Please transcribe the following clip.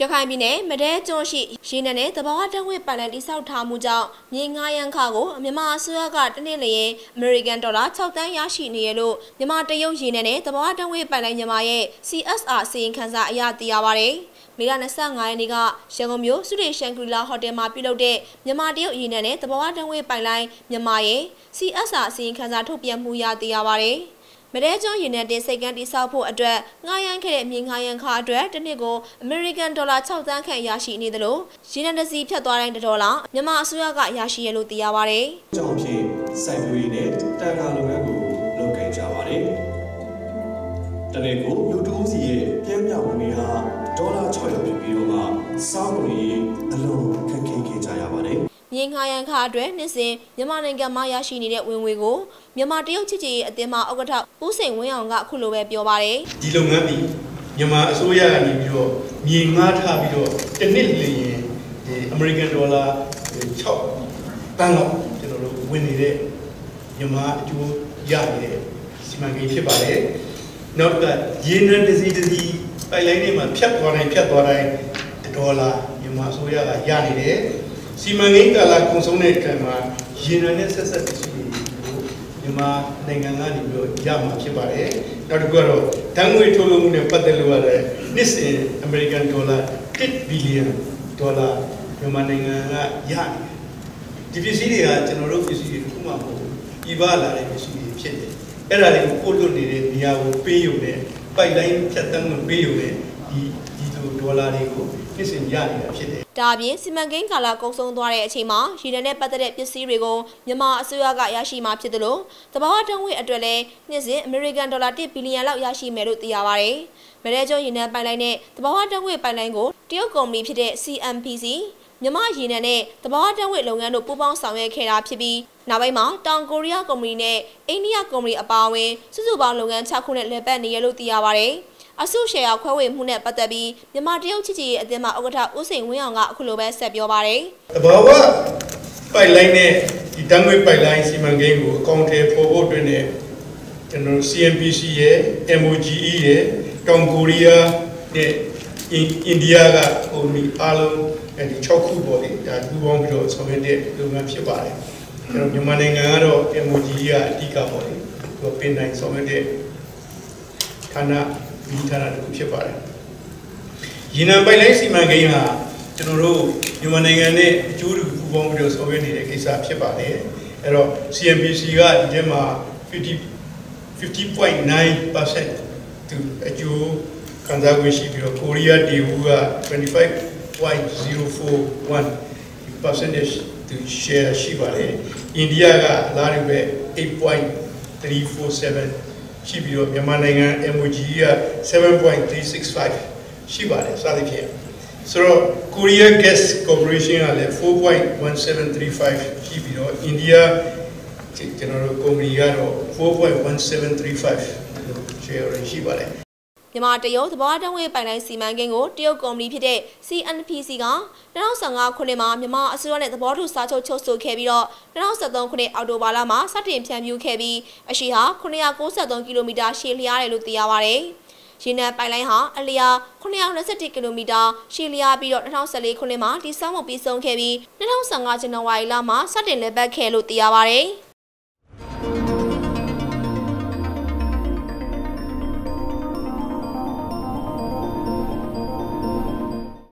ရခိုင်ပြည်နယ်မဒဲကျွန်းရှိရေနံနဲ့တဘာဝတဝက်ပိုင်လိုင်းတိစောက်ထားမှုကြောင့်မြေငါးရန်ခါကိုမြန်မာအစိုးရကတနေ့လျင်အမေရိကန်ဒေါ်လာ6တန်းရရှိနေရလို့မြန်မာတရုတ်ရေနံနဲ့တဘာဝတဝက်ပိုင်လိုင်းမြန်မာရဲ့ CSR စီရင်ခန်းစာအရသိရပါဗျ။မေလ25ရက်နေ့ကရန်ကုန်မြို့စုရေရှန်ဂရီလာဟိုတယ်မှာပြုလုပ်တဲ့မြန်မာတရုတ်ရေနံနဲ့တဘာဝတဝက်ပိုင်လိုင်းမြန်မာရဲ့ CSR စီရင်ခန်းစာထုတ်ပြန်မှုရသိရပါဗျ။ မဒဲကျွန်းရေနံတင်စိတ်ကမ်းတိဆောက်ဖို့အတွက်ငှားရမ်းခဲ့တဲ့မြေငှားရမ်းခါအတွက်တစ်နှစ်ကိုအမေရိကန်ဒေါ်လာ6သန်းခန့်ရရှိနေသလိုရေနံတစ်စီးဖြတ်သွားတိုင်းဒေါ်လာမြန်မာအစိုးရကရရှိရလို့သိရပါဗျ။အကြောင်းဖြင့်စိုက်ပျိုးရေးနဲ့တန်ခါလုပ်ငန်းကိုလုပ်ကိုင်ကြပါတယ်။တနေ့ကိုလူတူးစီရဲ့ပြင်းပြဝင်နေဟာဒေါ်လာ600ဖြစ်ပြီးတော့မှစောင်းလို့ရေးအလုံးခက်ခဲခဲ့ကြရပါတယ်။ မြေငှားရန်ခါအတွက်နှစ်စဉ်မြန်မာနိုင်ငံမှာရရှိနေတဲ့ဝင်ငွေကိုမြန်မာတရုတ်ချစ်ချစ်ရေးအသင်းမှဥက္ကဋ္ဌဦးစိန်ဝင်းအောင်ကအခုလိုပဲပြောပါတယ်ဒီလုပ်ငန်းပြီးမြန်မာအစိုးရကနေပြီးတော့မြေငှားထားပြီးတော့တစ်နှစ်လျင်ဒီအမေရိကန်ဒေါ်လာ6တန်းလောက်ကျွန်တော်တို့ဝင်နေတဲ့မြန်မာအကျိုးရနေတဲ့စီမံကိန်းဖြစ်ပါတယ်နောက်ကရေနံတစီတစီပိုက်လိုင်းတွေမှာဖြတ်သွားတိုင်းဖြတ်သွားတိုင်းဒေါ်လာမြန်မာအစိုးရကရနေတယ် စီမံကိန်းကာလကုန်ဆုံးတဲ့အခါမှာရေနံနဲ့ဆက်ဆက်ရှိနေမြန်မာနိုင်ငံကနေပြီးတော့ရမှာဖြစ်ပါတယ်။နောက်တစ်ခုကတော့ဓာတ်ငွေထုတ်လုပ်မှုနဲ့ပတ်သက်လို့ရတယ်နှစ်စဉ်အမေရိကန်ဒေါ်လာ1ဘီလီယံဒေါ်လာမြန်မာနိုင်ငံကရတယ်။ဒီပစ္စည်းတွေကကျွန်တော်တို့ပစ္စည်းတွေတစ်ခုမှမဟုတ်ဘူး။ပြည်ပလာတဲ့ပစ္စည်းတွေဖြစ်တယ်။အဲ့ဒါတွေကိုပို့လွတ်နေတဲ့နေရာကိုပေးယူနေပိုက်လိုင်းဖြတ်တန်းမှုပေးယူနေဒီ ဒီလိုဒေါ်လာတွေကိုဖြစ်စဉ်ရနေတာဖြစ်တယ်။ဒါအပြင်စီမံကိန်းကာလကုန်ဆုံးသွားတဲ့အချိန်မှာရည်ရနဲ့ပတ်သက်တဲ့ပစ္စည်းတွေကိုမြန်မာအစိုးရကရရှိမှာဖြစ်တယ်လို့တဘာဝတုံးဝေအတွက်လည်းနှစ်စဉ်အမေရိကန်ဒေါ်လာ1ဘီလီယံလောက်ရရှိမယ်လို့သိရပါဗျ။မရဲကျော်ရည်နဲ့ပိုင်လိုင်းနဲ့တဘာဝတုံးဝေပိုင်လိုင်းကိုတရုတ်ကုမ္ပဏီဖြစ်တဲ့ CMPC မြမရေနံနဲ့တဘာဝတံဝိလုပ်ငန်းတို့ပူးပေါင်းဆောင်ရွက်ခဲ့တာဖြစ်ပြီးနောက်ပိုင်းမှာတောင်ကိုရီးယားကုမ္ပဏီနဲ့အိန္ဒိယကုမ္ပဏီအပါအဝင်စုစုပေါင်းလုပ်ငန်း6ခုနဲ့လည်ပတ်နေရလို့သိရပါဗျ။ အစုရှယ်ယာခွဲဝေမှုနဲ့ပတ်သက်ပြီးမြန်မာတရုတ်ချစ်ချစ်ရေးအသင်းမှဥက္ကဋ္ဌဦးစိန်ဝင်းအောင်ကအခုလိုပဲဆက်ပြောပါတယ်။တဘာဝပိုက်လိုင်းနဲ့ဒီတံငွေပိုက်လိုင်းစီမံကိန်းကိုအကောင့်ထဲပေါ်ဖို့အတွက်နဲ့ကျွန်တော် CNPC ရဲ့ MOGE ရဲ့တောင်ကိုရီးယားနဲ့အိန္ဒိယကကုမ္ပဏီအားလုံးအဲဒီ6ခုပေါ့လေဒါပူးပေါင်းပြီးတော့ဆောင်ရွက်တဲ့လုပ်ငန်းဖြစ်ပါတယ်ကျွန်တော်မြန်မာနိုင်ငံကတော့ MOGE ကအဓိကပေါ့လေသူပင်နိုင်ဆောင်ရွက်တဲ့ဌာန မိထားတာတခုဖြစ်ပါတယ်ရေနံပိုက်လိုင်းစီမံကိန်းဟာကျွန်တော်တို့မြန်မာနိုင်ငံနဲ့အကျိုးတူပူးပေါင်းပြီးတော့ဆောင်ရွက်နေတဲ့ကိစ္စဖြစ်ပါတယ်အဲ့တော့ CNBC ကဒီထဲမှာ50 50.9%သူအကျိုးခံစား권ရှိပြီးတော့ကိုရီးယားဒေဝက25.041 percentage သူ share ရှိပါတယ်အိန္ဒိယကလာရပဲ8.347 ရှိပြီးတော့မြန်မာနိုင်ငံ MOG က7.365ရှိပါတယ်စသဖြင့်ဆိုတော့ Korea Gas Corporation ကလည်း4.1735ရှိပြီးတော့ India ကျွန်တော်တို့ကုမ္ပဏီကတော့4.1735 share ရှိပါတယ် မြန်မာတရုတ်သဘောတဝဲပိုင်လိုင်းစီမံကိန်းကိုတရုတ်ကုမ္ပဏီဖြစ်တဲ့ CNPC က2015ခုနှစ်မှာမြန်မာအစိုးရနဲ့သဘောတူစာချုပ်ချုပ်ဆိုခဲ့ပြီးတော့2013ခုနှစ်အောက်တိုဘာလမှာစတင်ဖြန့်ဖြူးခဲ့ပြီးအရှိဟာ993ကီလိုမီတာရှည်လျားတယ်လို့သိရပါဗျ။ရေနံပိုင်လိုင်းဟာအလျာ921ကီလိုမီတာရှည်လျားပြီးတော့2014ခုနှစ်မှာတည်ဆောက်မှုပြီးဆုံးခဲ့ပြီး2015ဇန်နဝါရီလမှာစတင်လည်ပတ်ခဲ့လို့သိရပါဗျ။